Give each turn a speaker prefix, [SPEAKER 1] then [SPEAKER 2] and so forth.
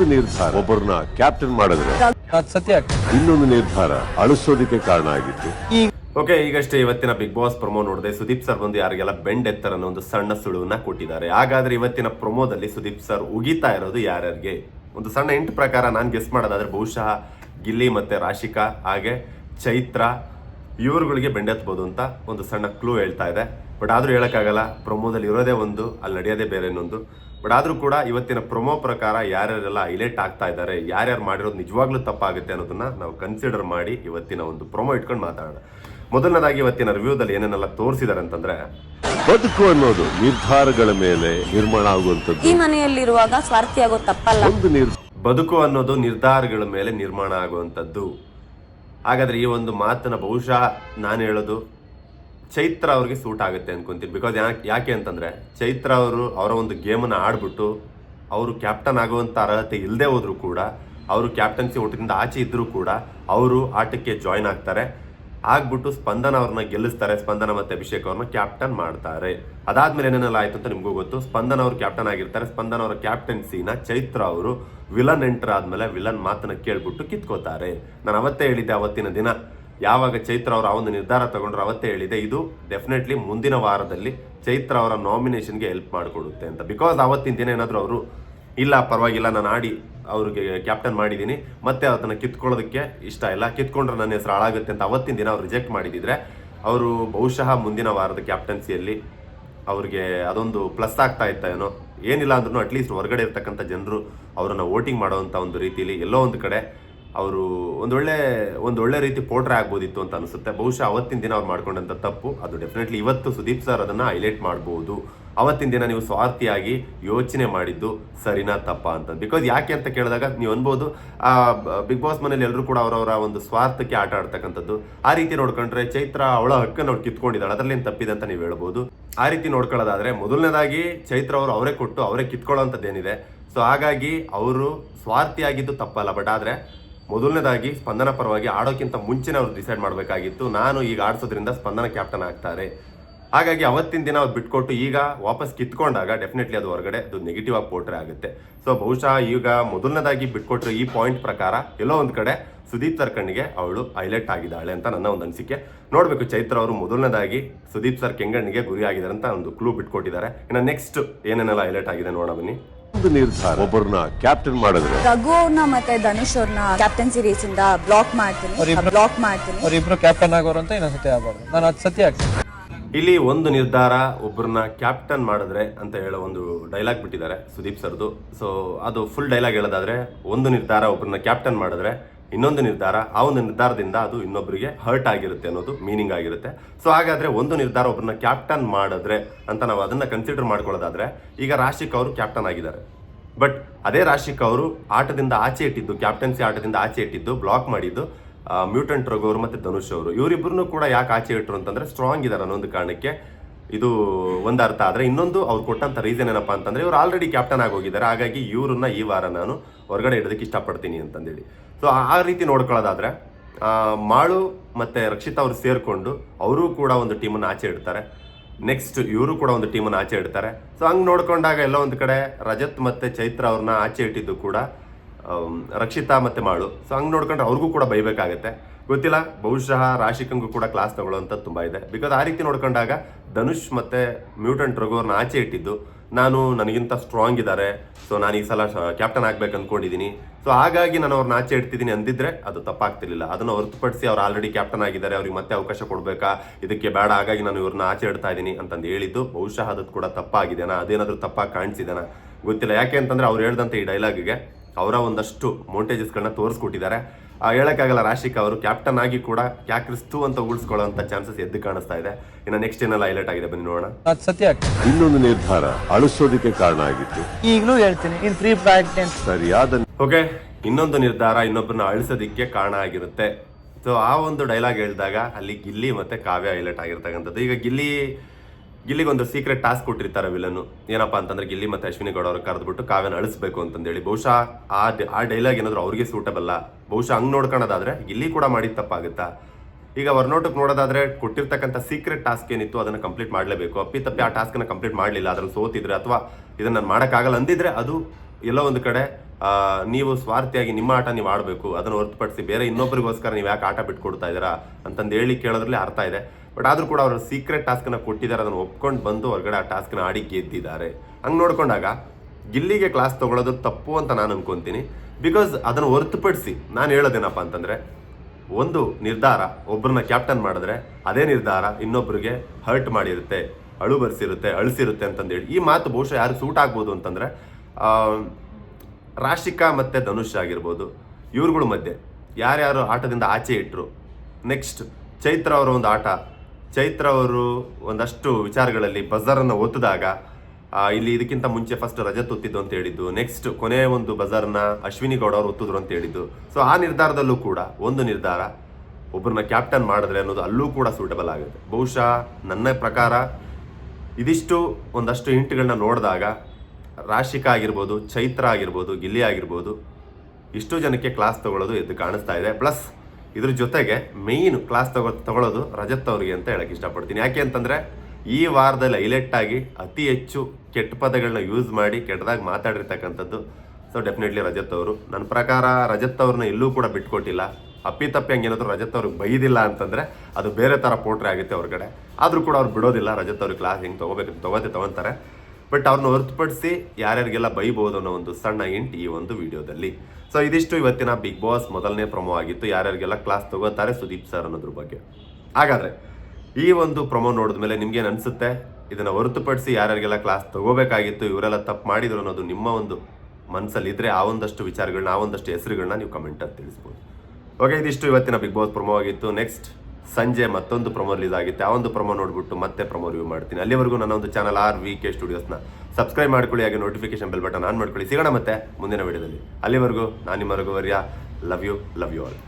[SPEAKER 1] ಒಂದು ನಿರ್ಧಾರ. ಒಬ್ಬರನ್ನ ಕ್ಯಾಪ್ಟನ್ ಮಾಡಿದ್ರೆ
[SPEAKER 2] ಅದು ಸತ್ಯ.
[SPEAKER 1] ಇನ್ನೊಂದು ನಿರ್ಧಾರ ಅಳಿಸೋದಕ್ಕೆ ಕಾರಣ ಆಗಿತ್ತು.
[SPEAKER 3] ಓಕೆ ಈಗಷ್ಟೇ ಇವತ್ತಿನ ಬಿಗ್ ಬಾಸ್ ಪ್ರೊಮೋ ನೋಡಿದೆ ಸುದೀಪ್ ಸರ್ ಬಂದು ಯಾರಿಗೆಲ್ಲ ಬೆಂಡ್ ಎತ್ತರ ಅನ್ನೋ ಒಂದು ಸಣ್ಣ ಸುಳುವನ್ನ ಕೊಟ್ಟಿದ್ದಾರೆ. ಹಾಗಾದ್ರೆ ಇವತ್ತಿನ ಪ್ರೊಮೋದಲ್ಲಿ ಸುದೀಪ್ ಸರ್ ಉಗಿತಾ ಇರೋದು ಯಾರ್ಯಾರಿಗೆ? ಒಂದು ಸಣ್ಣ ಇಂಟ್ ಪ್ರಕಾರ ನಾನು ಗೆಸ್ ಮಾಡೋದಾದ್ರೆ ಬಹುಶಃ ಗಿಲ್ಲಿ ಮತ್ತೆ ರಾಶಿಕಾ ಹಾಗೆ ಚೈತ್ರ ಇವರುಗಳಿಗೆ ಬೆಂಡೆತ್ಬೋದು ಅಂತ ಒಂದು ಸಣ್ಣ ಕ್ಲೂ ಹೇಳ್ತಾ ಇದೆ. ಬಟ್ ಆದ್ರೂ ಹೇಳೋಕ್ಕಾಗಲ್ಲ ಪ್ರೊಮೋದಲ್ಲಿ ಇರೋದೇ ಒಂದು ಅಲ್ಲಿ ನಡೆಯೋದೇ ಬೇರೆ ಇನ್ನೊಂದು. ಬಟ್ ಆದ್ರೂ ಕೂಡ ಇವತ್ತಿನ ಪ್ರೊಮೋ ಪ್ರಕಾರ ಯಾರ್ಯಾರೆಲ್ಲ ಹೈಲೈಟ್ ಆಗ್ತಾ ಇದ್ದಾರೆ ಯಾರ್ಯಾರು ಮಾಡಿರೋದು ನಿಜವಾಗ್ಲೂ ತಪ್ಪಾಗುತ್ತೆ ಅನ್ನೋದನ್ನ ನಾವು ಕನ್ಸಿಡರ್ ಮಾಡಿ ಇವತ್ತಿನ ಒಂದು ಪ್ರೊಮೋ ಇಟ್ಕೊಂಡು ಮಾತಾಡೋಣ. ಮೊದಲನೇದಾಗಿ ಇವತ್ತಿನ ರಿವ್ಯೂದಲ್ಲಿ ಏನೇನೆಲ್ಲ ತೋರಿಸಿದ್ದಾರೆ ಅಂತಂದ್ರೆ
[SPEAKER 1] ಬದುಕು ಅನ್ನೋದು ನಿರ್ಧಾರಗಳ ಮೇಲೆ ನಿರ್ಮಾಣ ಆಗುವಂತದ್ದು
[SPEAKER 4] ಈ ಮನೆಯಲ್ಲಿರುವಾಗ ಸ್ವಾರ್ಥಿ ಆಗೋ ತಪ್ಪಲ್ಲ.
[SPEAKER 1] ಒಂದು ನಿರ್
[SPEAKER 3] ಬದುಕು ಅನ್ನೋದು ನಿರ್ಧಾರಗಳ ಮೇಲೆ ನಿರ್ಮಾಣ ಆಗುವಂಥದ್ದು. ಹಾಗಾದ್ರೆ ಈ ಒಂದು ಮಾತನ್ನು ಬಹುಶಃ ನಾನು ಹೇಳೋದು ಚೈತ್ರ ಅವ್ರಿಗೆ ಸೂಟ್ ಆಗುತ್ತೆ ಅನ್ಕೊಂತೀನಿ. ಬಿಕಾಸ್ ಯಾಕೆ ಯಾಕೆ ಅಂತಂದರೆ ಚೈತ್ರ ಅವರು ಅವರ ಒಂದು ಗೇಮನ್ನು ಆಡಿಬಿಟ್ಟು ಅವರು ಕ್ಯಾಪ್ಟನ್ ಆಗುವಂಥ ಅರ್ಹತೆ ಇಲ್ಲದೆ ಹೋದರೂ ಕೂಡ, ಅವರು ಕ್ಯಾಪ್ಟನ್ಸಿ ಓಟದಿಂದ ಆಚೆ ಇದ್ದರೂ ಕೂಡ, ಅವರು ಆಟಕ್ಕೆ ಜಾಯ್ನ್ ಆಗ್ತಾರೆ. ಆಗ್ಬಿಟ್ಟು ಸ್ಪಂದನ ಅವ್ರನ್ನ ಗೆಲ್ಲಿಸ್ತಾರೆ. ಸ್ಪಂದನ ಮತ್ತೆ ಅಭಿಷೇಕ್ ಅವ್ರನ್ನ ಕ್ಯಾಪ್ಟನ್ ಮಾಡ್ತಾರೆ. ಅದಾದ್ಮೇಲೆ ಏನೇನೆಲ್ಲ ಆಯಿತು ಅಂತ ನಿಮಗೂ ಗೊತ್ತು. ಸ್ಪಂದನ ಅವರು ಕ್ಯಾಪ್ಟನ್ ಆಗಿರ್ತಾರೆ. ಸ್ಪಂದನ ಅವರ ಕ್ಯಾಪ್ಟನ್ಸಿನ ಚೈತ್ರ ಅವರು ವಿಲನ್ ಎಂಟರ್ ಆದ್ಮೇಲೆ ವಿಲನ್ ಮಾತನ್ನ ಕೇಳ್ಬಿಟ್ಟು ಕಿತ್ಕೋತಾರೆ. ನಾನು ಅವತ್ತೇ ಹೇಳಿದ್ದೆ ಅವತ್ತಿನ ದಿನ. ಯಾವಾಗ ಚೈತ್ರ ಅವರು ಆ ಒಂದು ನಿರ್ಧಾರ ತಗೊಂಡ್ರು ಅವತ್ತೇ ಹೇಳಿದೆ ಇದು ಡೆಫಿನೆಟ್ಲಿ ಮುಂದಿನ ವಾರದಲ್ಲಿ ಚೈತ್ರ ಅವರ ನಾಮಿನೇಷನ್ಗೆ ಹೆಲ್ಪ್ ಮಾಡಿಕೊಡುತ್ತೆ ಅಂತ. ಬಿಕಾಸ್ ಅವತ್ತಿನ ದಿನ ಏನಾದರೂ ಅವರು ಇಲ್ಲ, ಪರವಾಗಿಲ್ಲ, ನಾನು ಆಡಿ ಅವ್ರಿಗೆ ಕ್ಯಾಪ್ಟನ್ ಮಾಡಿದ್ದೀನಿ. ಮತ್ತೆ ಅದನ್ನು ಕಿತ್ಕೊಳ್ಳೋದಕ್ಕೆ ಇಷ್ಟ ಇಲ್ಲ. ಕಿತ್ಕೊಂಡ್ರೆ ನನ್ನ ಹೆಸರು ಹಾಳಾಗುತ್ತೆ ಅಂತ ಅವತ್ತಿನ ದಿನ ಅವ್ರು ರಿಜೆಕ್ಟ್ ಮಾಡಿದಿದ್ರೆ, ಅವರು ಬಹುಶಃ ಮುಂದಿನ ವಾರದ ಕ್ಯಾಪ್ಟನ್ಸಿಯಲ್ಲಿ ಅವ್ರಿಗೆ ಅದೊಂದು ಪ್ಲಸ್ ಆಗ್ತಾ ಇತ್ತ ಏನೋ. ಏನಿಲ್ಲ ಅಂದ್ರೂ ಅಟ್ಲೀಸ್ಟ್ ಹೊರಗಡೆ ಇರ್ತಕ್ಕಂಥ ಜನರು ಅವರನ್ನು ವೋಟಿಂಗ್ ಮಾಡೋವಂಥ ಒಂದು ರೀತಿಯಲ್ಲಿ ಎಲ್ಲೋ ಒಂದು ಕಡೆ ಅವರು ಒಂದೊಳ್ಳೆ ಒಂದೊಳ್ಳೆ ರೀತಿ ಪೋಟ್ರೆ ಆಗ್ಬೋದಿತ್ತು ಅಂತ ಅನಿಸುತ್ತೆ. ಬಹುಶಃ ಅವತ್ತಿನ ದಿನ ಅವ್ರು ಮಾಡ್ಕೊಂಡಂಥ ತಪ್ಪು. ಅದು ಡೆಫಿನೆಟ್ಲಿ ಇವತ್ತು ಸುದೀಪ್ ಸರ್ ಅದನ್ನು ಹೈಲೈಟ್ ಮಾಡ್ಬೋದು. ಅವತ್ತಿನ ದಿನ ನೀವು ಸ್ವಾರ್ಥಿಯಾಗಿ ಯೋಚನೆ ಮಾಡಿದ್ದು ಸರಿನಾ ತಪ್ಪ ಅಂತ. ಬಿಕಾಸ್ ಯಾಕೆ ಅಂತ ಕೇಳಿದಾಗ ನೀವು ಅನ್ಬೋದು ಬಿಗ್ ಬಾಸ್ ಮನೇಲಿ ಎಲ್ಲರೂ ಕೂಡ ಅವರವರ ಒಂದು ಸ್ವಾರ್ಥಕ್ಕೆ ಆಟ ಆಡ್ತಕ್ಕಂಥದ್ದು. ಆ ರೀತಿ ನೋಡ್ಕೊಂಡ್ರೆ ಚೈತ್ರ ಅವಳ ಹಕ್ಕನ್ನು ಅವ್ರು ಕಿತ್ಕೊಂಡಿದ್ದಾಳೆ. ಅದರಲ್ಲಿ ಏನು ತಪ್ಪಿದೆ ಅಂತ ನೀವು ಹೇಳ್ಬೋದು. ಆ ರೀತಿ ನೋಡ್ಕೊಳ್ಳೋದಾದ್ರೆ ಮೊದಲನೇದಾಗಿ ಚೈತ್ರ ಅವರು ಅವರೇ ಕೊಟ್ಟು ಅವರೇ ಕಿತ್ಕೊಳ್ಳೋಂಥದ್ದೇನಿದೆ. ಸೊ ಹಾಗಾಗಿ ಅವರು ಸ್ವಾರ್ಥಿಯಾಗಿದ್ದು ತಪ್ಪಲ್ಲ. ಬಟ್ ಆದರೆ ಮೊದಲನೇದಾಗಿ ಸ್ಪಂದನ ಪರವಾಗಿ ಆಡೋಕ್ಕಿಂತ ಮುಂಚೆನೇ ಅವ್ರು ಡಿಸೈಡ್ ಮಾಡಬೇಕಾಗಿತ್ತು. ನಾನು ಈಗ ಆಡಿಸೋದ್ರಿಂದ ಸ್ಪಂದನ ಕ್ಯಾಪ್ಟನ್ ಆಗ್ತಾರೆ. ಹಾಗಾಗಿ ಅವತ್ತಿನ ದಿನ ಅವ್ರು ಬಿಟ್ಕೊಟ್ಟು ಈಗ ವಾಪಸ್ ಕಿತ್ಕೊಂಡಾಗ ಡೆಫಿನೆಟ್ಲಿ ಅದು ಹೊರಗಡೆ, ಅದು ನೆಗೆಟಿವ್ ಆಗಿ ಪೋಟ್ರೆ ಆಗುತ್ತೆ. ಸೊ ಬಹುಶಃ ಈಗ ಮೊದಲನೇದಾಗಿ ಬಿಟ್ಕೊಟ್ರೆ ಈ ಪಾಯಿಂಟ್ ಪ್ರಕಾರ ಎಲ್ಲೋ ಒಂದು ಕಡೆ ಸುದೀಪ್ ಸರ್ ಕಣ್ಣಿಗೆ ಅವಳು ಹೈಲೈಟ್ ಆಗಿದ್ದಾಳೆ ಅಂತ ನನ್ನ ಒಂದು ಅನಿಸಿಕೆ. ನೋಡಬೇಕು ಚೈತ್ರ ಅವರು ಮೊದಲನೇದಾಗಿ ಸುದೀಪ್ ಸರ್ ಕೆಂಗಣ್ಣಿಗೆ ಗುರಿ ಆಗಿದ್ದಾರೆ ಅಂತ ಒಂದು ಕ್ಲೂ ಬಿಟ್ಕೊಟ್ಟಿದ್ದಾರೆ. ಇನ್ನು ನೆಕ್ಸ್ಟ್ ಏನೇನೆಲ್ಲ ಹೈಲೈಟ್ ಆಗಿದೆ ನೋಡೋಣ ಬನ್ನಿ.
[SPEAKER 1] ಒಂದು ನಿರ್ಧಾರ. ಒಬ್ಬರನ್ನ ಕ್ಯಾಪ್ಟನ್ ಮಾಡಿದ್ರೆ.
[SPEAKER 4] ರಘು ಅವ್ರನ್ನ ಮತ್ತೆ ಧನುಷ್ ಅವ್ರನ್ನ ಕ್ಯಾಪ್ಟನ್ಸಿ ರೇಸ್ ಇಂದ ಬ್ಲಾಕ್ ಮಾಡ್ತೀನಿ.
[SPEAKER 2] ಅವ್ರಿಬ್ರು-
[SPEAKER 4] ಬ್ಲಾಕ್ ಮಾಡ್ತೀನಿ.
[SPEAKER 2] ಅವರಿಬ್ರು ಕ್ಯಾಪ್ಟನ್ ಆಗೋರು ಅಂತ ಇನ್ನೊಂದು ಸತ್ಯ ಆಗ್ಬಾರ್ದು. ನಾನು ಅದು ಸತ್ಯ ಆಗ್ತೀನಿ.
[SPEAKER 3] ಇಲ್ಲಿ ಒಂದು ನಿರ್ಧಾರ ಒಬ್ಬರನ್ನ ಕ್ಯಾಪ್ಟನ್ ಮಾಡಿದ್ರೆ ಅಂತ ಹೇಳೋ ಒಂದು ಡೈಲಾಗ್ ಬಿಟ್ಟಿದ್ದಾರೆ ಸುದೀಪ್ ಸರ್ದು. ಸೊ ಅದು ಫುಲ್ ಡೈಲಾಗ್ ಹೇಳೋದಾದ್ರೆ ಒಂದು ನಿರ್ಧಾರ ಒಬ್ಬರನ್ನ ಕ್ಯಾಪ್ಟನ್ ಮಾಡಿದ್ರೆ ಇನ್ನೊಂದು ನಿರ್ಧಾರ, ಆ ಒಂದು ನಿರ್ಧಾರದಿಂದ ಅದು ಇನ್ನೊಬ್ಬರಿಗೆ ಹರ್ಟ್ ಆಗಿರುತ್ತೆ ಅನ್ನೋದು ಮೀನಿಂಗ್ ಆಗಿರುತ್ತೆ. ಸೊ ಹಾಗಾದ್ರೆ ಒಂದು ನಿರ್ಧಾರ ಒಬ್ಬರನ್ನ ಕ್ಯಾಪ್ಟನ್ ಮಾಡಿದ್ರೆ ಅಂತ ನಾವು ಅದನ್ನ ಕನ್ಸಿಡರ್ ಮಾಡ್ಕೊಳ್ಳೋದಾದ್ರೆ, ಈಗ ರಾಶಿಕ್ ಅವರು ಕ್ಯಾಪ್ಟನ್ ಆಗಿದ್ದಾರೆ. ಬಟ್ ಅದೇ ರಾಶಿಕ್ ಅವರು ಆಟದಿಂದ ಆಚೆ ಇಟ್ಟಿದ್ದು ಕ್ಯಾಪ್ಟನ್ಸಿ ಆಟದಿಂದ ಆಚೆ ಇಟ್ಟಿದ್ದು ಬ್ಲಾಕ್ ಮಾಡಿದ್ದು ಮ್ಯೂಟೆಂಟ್ ರಘು ಮತ್ತು ಧನುಷ್ ಅವರು. ಇವರಿಬ್ಬರನ್ನು ಕೂಡ ಯಾಕೆ ಆಚೆ ಇಟ್ಟರು ಅಂತಂದ್ರೆ ಸ್ಟ್ರಾಂಗ್ ಇದ್ದಾರೆ ಅನ್ನೋ ಕಾರಣಕ್ಕೆ ಇದು ಒಂದು ಅರ್ಥ ಆದ್ರೆ ಇನ್ನೊಂದು ಅವ್ರು ಕೊಟ್ಟಂತ ರೀಸನ್ ಏನಪ್ಪ ಅಂತಂದ್ರೆ ಇವ್ರು ಆಲ್ರೆಡಿ ಕ್ಯಾಪ್ಟನ್ ಆಗಿ ಹೋಗಿದ್ದಾರೆ ಹಾಗಾಗಿ ಇವರನ್ನ ಈ ವಾರ ನಾನು ಹೊರಗಡೆ ಇಡೋದಕ್ಕೆ ಇಷ್ಟಪಡ್ತೀನಿ ಅಂತಂದೇಳಿ. ಸೊ ಆ ರೀತಿ ನೋಡ್ಕೊಳ್ಳೋದಾದರೆ ಮಾಳು ಮತ್ತೆ ರಕ್ಷಿತಾ ಅವರು ಸೇರ್ಕೊಂಡು ಅವರು ಕೂಡ ಒಂದು ಟೀಮನ್ನು ಆಚೆ ಇಡ್ತಾರೆ. ನೆಕ್ಸ್ಟ್ ಇವರು ಕೂಡ ಒಂದು ಟೀಮನ್ನು ಆಚೆ ಇಡ್ತಾರೆ. ಸೊ ಹಂಗೆ ನೋಡ್ಕೊಂಡಾಗ ಎಲ್ಲ ಒಂದು ಕಡೆ ರಜತ್ ಮತ್ತೆ ಚೈತ್ರ ಅವ್ರನ್ನ ಆಚೆ ಇಟ್ಟಿದ್ದು ಕೂಡ ರಕ್ಷಿತಾ ಮತ್ತೆ ಮಾಳು. ಸೊ ಹಂಗೆ ನೋಡ್ಕೊಂಡ್ರೆ ಅವ್ರಿಗೂ ಕೂಡ ಬೈಬೇಕಾಗತ್ತೆ. ಗೊತ್ತಿಲ್ಲ, ಬಹುಶಃ ರಾಶಿಕಂಗೂ ಕೂಡ ಕ್ಲಾಸ್ ತಗೊಳ್ಳೋಂಥದ್ದು ತುಂಬ ಇದೆ. ಬಿಕಾಸ್ ಆ ರೀತಿ ನೋಡ್ಕೊಂಡಾಗ ಧನುಷ್ ಮತ್ತೆ ಮ್ಯೂಟೆಂಟ್ ರಘು ಅವ್ರನ್ನ ಆಚೆ ಇಟ್ಟಿದ್ದು ನಾನು ನನಗಿಂತ ಸ್ಟ್ರಾಂಗ್ ಇದ್ದಾರೆ. ಸೊ ನಾನು ಈ ಸಲ ಕ್ಯಾಪ್ಟನ್ ಆಗ್ಬೇಕು ಅನ್ಕೊಂಡಿದ್ದೀನಿ ಸೊ ಹಾಗಾಗಿ ನಾನು ಅವ್ರನ್ನ ಆಚೆ ಇಡ್ತಿದ್ದೀನಿ ಅಂದಿದ್ರೆ ಅದು ತಪ್ಪಾಗ್ತಿರ್ಲಿಲ್ಲ. ಅದನ್ನು ಹೊರತುಪಡಿಸಿ ಅವ್ರು ಆಲ್ರೆಡಿ ಕ್ಯಾಪ್ಟನ್ ಆಗಿದ್ದಾರೆ. ಅವ್ರಿಗೆ ಮತ್ತೆ ಅವಕಾಶ ಕೊಡಬೇಕಾ? ಇದಕ್ಕೆ ಬೇಡ. ಹಾಗಾಗಿ ನಾನು ಇವ್ರನ್ನ ಆಚೆ ಇಡ್ತಾ ಇದ್ದೀನಿ ಅಂತಂದು ಹೇಳಿದ್ದು. ಬಹುಶಃ ಅದು ಕೂಡ ತಪ್ಪಾಗಿದೆನಾ? ಅದೇನಾದರೂ ತಪ್ಪಾಗಿ ಕಾಣಿಸಿದೆನಾ? ಗೊತ್ತಿಲ್ಲ. ಯಾಕೆ ಅಂತಂದ್ರೆ ಅವ್ರು ಹೇಳ್ದಂಥ ಈ ಡೈಲಾಗಿಗೆ ಅವರ ಒಂದಷ್ಟು ಮೋಂಟೇಜಸ್ಗಳನ್ನ ತೋರಿಸ್ಕೊಟ್ಟಿದ್ದಾರೆ. ಹೇಳಕ್ಕಾಗಲ್ಲ ರಾಶಿಕ್ ಅವರು ಕ್ಯಾಪ್ಟನ್ ಆಗಿ ಕೂಡ ಕ್ಯಾಕ್ರಿಸ್ತು ಅಂತ ಉಳಿಸ್ಕೊಳ್ಳೋಂಥ ಚಾನ್ಸಸ್ ಎದ್ದು ಕಾಣಿಸ್ತಾ ಇದೆ. ಇನ್ನು ನೆಕ್ಸ್ಟ್ ಏನೆಲ್ಲ ಹೈಲೈಟ್ ಆಗಿದೆ ಬನ್ನಿ ನೋಡೋಣ.
[SPEAKER 2] ಅದು ಸತ್ಯ.
[SPEAKER 1] ಇನ್ನೊಂದು ನಿರ್ಧಾರ ಅಳಿಸೋದಕ್ಕೆ ಕಾರಣ ಆಗಿತ್ತು
[SPEAKER 2] ಈಗಲೂ ಹೇಳ್ತೀನಿ ಇನ್ ಫ್ರೀ ಪ್ರಾಕ್ಟೆನ್ಸ್
[SPEAKER 1] ಸರಿಯಾದ
[SPEAKER 3] ಓಕೆ ಇನ್ನೊಂದು ನಿರ್ಧಾರ ಇನ್ನೊಬ್ಬರನ್ನ ಅಳಿಸೋದಕ್ಕೆ ಕಾರಣ ಆಗಿರುತ್ತೆ. ಸೊ ಆ ಒಂದು ಡೈಲಾಗ್ ಹೇಳಿದಾಗ ಅಲ್ಲಿ ಗಿಲ್ಲಿ ಮತ್ತೆ ಕಾವ್ಯ ಹೈಲೈಟ್ ಆಗಿರ್ತಕ್ಕಂಥದ್ದು. ಈಗ ಗಿಲ್ಲಿ ಗಿಲ್ಲಿಗೊಂದು ಸೀಕ್ರೆಟ್ ಟಾಸ್ಕ್ ಕೊಟ್ಟಿರ್ತಾರೆ ವಿಲನ್ನು. ಏನಪ್ಪಾ ಅಂತಂದ್ರೆ ಗಿಲ್ಲಿ ಮತ್ತೆ ಅಶ್ವಿನಿ ಗೌಡ ಅವ್ರು ಕರೆದ್ಬಿಟ್ಟು ಕಾವ್ಯನ ಅಳಿಸ್ಬೇಕು ಅಂತಂದೇಳಿ. ಬಹುಶಃ ಆ ಆ ಡೈಲಾಗ್ ಏನಾದರೂ ಅವ್ರಿಗೆ ಸೂಟಬಲ್ಲ ಬಹುಶಃ ಹಂಗೆ ನೋಡ್ಕೊಳ್ಳೋದಾದ್ರೆ ಗಿಲ್ಲಿ ಕೂಡ ಮಾಡಿದ ತಪ್ಪಾಗುತ್ತಾ? ಈಗ ವರ್ನೋಟಕ್ಕೆ ನೋಡೋದಾದ್ರೆ ಕೊಟ್ಟಿರ್ತಕ್ಕಂಥ ಸೀಕ್ರೆಟ್ ಟಾಸ್ಕ್ ಏನಿತ್ತು ಅದನ್ನು ಕಂಪ್ಲೀಟ್ ಮಾಡಲೇಬೇಕು. ಅಪ್ಪಿ ತಪ್ಪಿ ಆ ಟಾಸ್ಕನ್ನು ಕಂಪ್ಲೀಟ್ ಮಾಡಲಿಲ್ಲ. ಅದ್ರಲ್ಲಿ ಸೋತಿದ್ರೆ ಅಥವಾ ಇದನ್ನು ನಾನು ಮಾಡೋಕ್ಕಾಗಲ್ಲ ಅಂದಿದ್ರೆ ಅದು ಎಲ್ಲೋ ಒಂದು ಕಡೆ ನೀವು ಸ್ವಾರ್ಥಿಯಾಗಿ ನಿಮ್ಮ ಆಟ ನೀವು ಆಡಬೇಕು. ಅದನ್ನು ಹೊರತುಪಡಿಸಿ ಬೇರೆ ಇನ್ನೊಬ್ಬರಿಗೋಸ್ಕರ ನೀವು ಯಾಕೆ ಆಟ ಬಿಟ್ಕೊಡ್ತಾ ಇದ್ದೀರಾ ಅಂತಂದು ಹೇಳಿ ಕೇಳೋದ್ರಲ್ಲಿ ಅರ್ಥ ಇದೆ. ಬಟ್ ಆದರೂ ಕೂಡ ಅವರು ಸೀಕ್ರೆಟ್ ಟಾಸ್ಕನ್ನು ಕೊಟ್ಟಿದ್ದಾರೆ, ಅದನ್ನು ಒಪ್ಕೊಂಡು ಬಂದು ಹೊರಗಡೆ ಆ ಟಾಸ್ಕನ್ನು ಆಡಿ ಗೆದ್ದಿದ್ದಾರೆ. ಹಂಗೆ ನೋಡ್ಕೊಂಡಾಗ ಗಿಲ್ಲಿಗೆ ಕ್ಲಾಸ್ ತೊಗೊಳೋದು ತಪ್ಪು ಅಂತ ನಾನು ಅಂದ್ಕೊತೀನಿ ಬಿಕಾಸ್ ಅದನ್ನು ಹೊರತುಪಡಿಸಿ ನಾನು ಹೇಳೋದೇನಪ್ಪ ಅಂತಂದರೆ, ಒಂದು ನಿರ್ಧಾರ ಒಬ್ಬರನ್ನ ಕ್ಯಾಪ್ಟನ್ ಮಾಡಿದ್ರೆ ಅದೇ ನಿರ್ಧಾರ ಇನ್ನೊಬ್ಬರಿಗೆ ಹರ್ಟ್ ಮಾಡಿರುತ್ತೆ ಅಳು ಬರ್ಸಿರುತ್ತೆ ಅಳಿಸಿರುತ್ತೆ ಅಂತಂದೇಳಿ ಈ ಮಾತು ಬಹುಶಃ ಯಾರು ಸೂಟ್ ಆಗ್ಬೋದು ಅಂತಂದರೆ ರಾಶಿಕಾ ಮತ್ತು ಧನುಷ್ ಆಗಿರ್ಬೋದು, ಇವ್ರುಗಳ ಮಧ್ಯೆ. ಯಾರ್ಯಾರು ಆಟದಿಂದ ಆಚೆ ಇಟ್ಟರು ನೆಕ್ಸ್ಟ್ ಚೈತ್ರ ಅವರ ಒಂದು ಆಟ. ಚೈತ್ರ ಅವರು ಒಂದಷ್ಟು ವಿಚಾರಗಳಲ್ಲಿ ಬಜಾರನ್ನು ಒತ್ತಿದಾಗ ಇಲ್ಲಿ ಇದಕ್ಕಿಂತ ಮುಂಚೆ ಫಸ್ಟ್ ರಜತ್ ಒತ್ತಿದ್ದು ಅಂತ ಹೇಳಿದ್ದು. ನೆಕ್ಸ್ಟ್ ಕೊನೆಯ ಒಂದು ಬಜಾರ್ನ ಅಶ್ವಿನಿ ಗೌಡ ಅವರು ಒತ್ತಿದ್ರು ಅಂತ ಹೇಳಿದ್ದು. ಸೊ ಆ ನಿರ್ಧಾರದಲ್ಲೂ ಕೂಡ ಒಂದು ನಿರ್ಧಾರ ಒಬ್ಬರನ್ನ ಕ್ಯಾಪ್ಟನ್ ಮಾಡಿದ್ರೆ ಅನ್ನೋದು ಅಲ್ಲೂ ಕೂಡ ಸೂಟಬಲ್ ಆಗುತ್ತೆ. ಬಹುಶಃ ನನ್ನ ಪ್ರಕಾರ ಇದಿಷ್ಟು ಒಂದಷ್ಟು ಹಿಂಟ್ಗಳನ್ನ ನೋಡಿದಾಗ ರಾಶಿಕಾ ಆಗಿರ್ಬೋದು, ಚೈತ್ರ ಆಗಿರ್ಬೋದು, ಗಿಲ್ಲಿ ಆಗಿರ್ಬೋದು, ಇಷ್ಟು ಜನಕ್ಕೆ ಕ್ಲಾಸ್ ತಗೊಳ್ಳೋದು ಎದ್ದು ಕಾಣಿಸ್ತಾ ಇದೆ. ಪ್ಲಸ್ ಇದ್ರ ಜೊತೆಗೆ ಮೇಯ್ನ್ ಕ್ಲಾಸ್ ತಗೋ ತಗೊಳ್ಳೋದು ರಜತ್ ಅವರಿಗೆ ಅಂತ ಹೇಳಕ್ಕೆ ಇಷ್ಟಪಡ್ತೀನಿ. ಯಾಕೆ ಅಂತಂದ್ರೆ, ಈ ವಾರದಲ್ಲಿ ಆಗಿ ಅತಿ ಹೆಚ್ಚು ಕೆಟ್ಟ ಪದಗಳನ್ನ ಯೂಸ್ ಮಾಡಿ ಕೆಟ್ಟದಾಗಿ ಮಾತಾಡಿರ್ತಕ್ಕಂಥದ್ದು ಸೊ ಡೆಫಿನೆಟ್ಲಿ ರಜತ್ ಅವರು. ನನ್ನ ಪ್ರಕಾರ ರಜತ್ ಅವ್ರನ್ನ ಎಲ್ಲೂ ಕೂಡ ಬಿಟ್ಕೊಟ್ಟಿಲ್ಲ. ಅಪ್ಪಿತಪ್ಪಿ ಹಂಗೇನಾದರೂ ರಜತ್ ಅವ್ರಿಗೆ ಬೈದಿಲ್ಲ ಅಂತಂದ್ರೆ, ಅದು ಬೇರೆ ಥರ ಪೋಟ್ರೆ ಆಗುತ್ತೆ ಅವ್ರ ಕಡೆ ಆದರೂ ಕೂಡ ಅವ್ರು ಬಿಡೋದಿಲ್ಲ, ರಜತ್ ಅವ್ರಿಗೆ ಕ್ಲಾಸ್ ಹಿಂಗೆ ತಗೋಬೇಕು ತಗೋತೆ ತಗೊಂತಾರೆ. ಬಟ್ ಅವ್ರನ್ನ ಹೊರತುಪಡಿಸಿ ಯಾರ್ಯಾರಿಗೆಲ್ಲ ಬೈಬಹುದು ಅನ್ನೋ ಒಂದು ಸಣ್ಣ ಇಂಟ್ ಈ ಒಂದು ವಿಡಿಯೋದಲ್ಲಿ. ಸೊ ಇದಿಷ್ಟು ಇವತ್ತಿನ ಬಿಗ್ ಬಾಸ್ ಮೊದಲನೇ ಪ್ರೊಮೋ ಆಗಿತ್ತು. ಯಾರ್ಯಾರಿಗೆಲ್ಲ ಕ್ಲಾಸ್ ತಗೋತಾರೆ ಸುದೀಪ್ ಸರ್ ಅನ್ನೋದ್ರ ಬಗ್ಗೆ. ಹಾಗಾದ್ರೆ, ಈ ಒಂದು ಪ್ರೊಮೋ ನೋಡಿದ್ಮೇಲೆ ನಿಮ್ಗೇನು ಅನ್ಸುತ್ತೆ? ಇದನ್ನ ಹೊರತುಪಡಿಸಿ ಯಾರ್ಯಾರಿಗೆಲ್ಲ ಕ್ಲಾಸ್ ತಗೋಬೇಕಾಗಿತ್ತು, ಇವರೆಲ್ಲ ತಪ್ಪು ಮಾಡಿದ್ರು ಅನ್ನೋದು ನಿಮ್ಮ ಒಂದು ಮನಸ್ಸಲ್ಲಿ ಇದ್ರೆ ಆ ಒಂದಷ್ಟು ವಿಚಾರಗಳನ್ನ ಆ ಒಂದಷ್ಟು ಹೆಸರುಗಳನ್ನ ನೀವು ಕಮೆಂಟಲ್ಲಿ ತಿಳಿಸ್ಬೋದು. ಓಕೆ ಇದಿಷ್ಟು ಇವತ್ತಿನ ಬಿಗ್ ಬಾಸ್ ಪ್ರೊಮೋ ಆಗಿತ್ತು. ನೆಕ್ಸ್ಟ್ ಸಂಜೆ ಮತ್ತೊಂದು ಪ್ರೊಮೋ ರಿಲೀಸ್ ಆಗುತ್ತೆ. ಆ ಒಂದು ಪ್ರೊಮೋ ನೋಡ್ಬಿಟ್ಟು ಮತ್ತೆ ಪ್ರೊಮೋ ರಿವ್ಯೂ ಮಾಡ್ತೀನಿ. ಅಲ್ಲಿವರೆಗೂ ನನ್ನ ಒಂದು ಚಾನಲ್ ಆರ್ ವಿ ಕೆ ಸ್ಟುಡಿಯೋಸ್ನ ಸಬ್ಸ್ಕ್ರೈಬ್ ಮಾಡ್ಕೊಳ್ಳಿ, ಹಾಗೆ ನೋಟಿಫಿಕೇಶನ್ ಬೆಲ್ ಬಟನ್ ಆನ್ ಮಾಡ್ಕೊಳ್ಳಿ. ಸಿಗೋಣ ಮತ್ತೆ ಮುಂದಿನ ವಿಡಿಯೋದಲ್ಲಿ ಅಲ್ಲಿವರೆಗೂ ನಾನು ನಿಮ್ಮ ರಘುವರ್ಯ love you love you all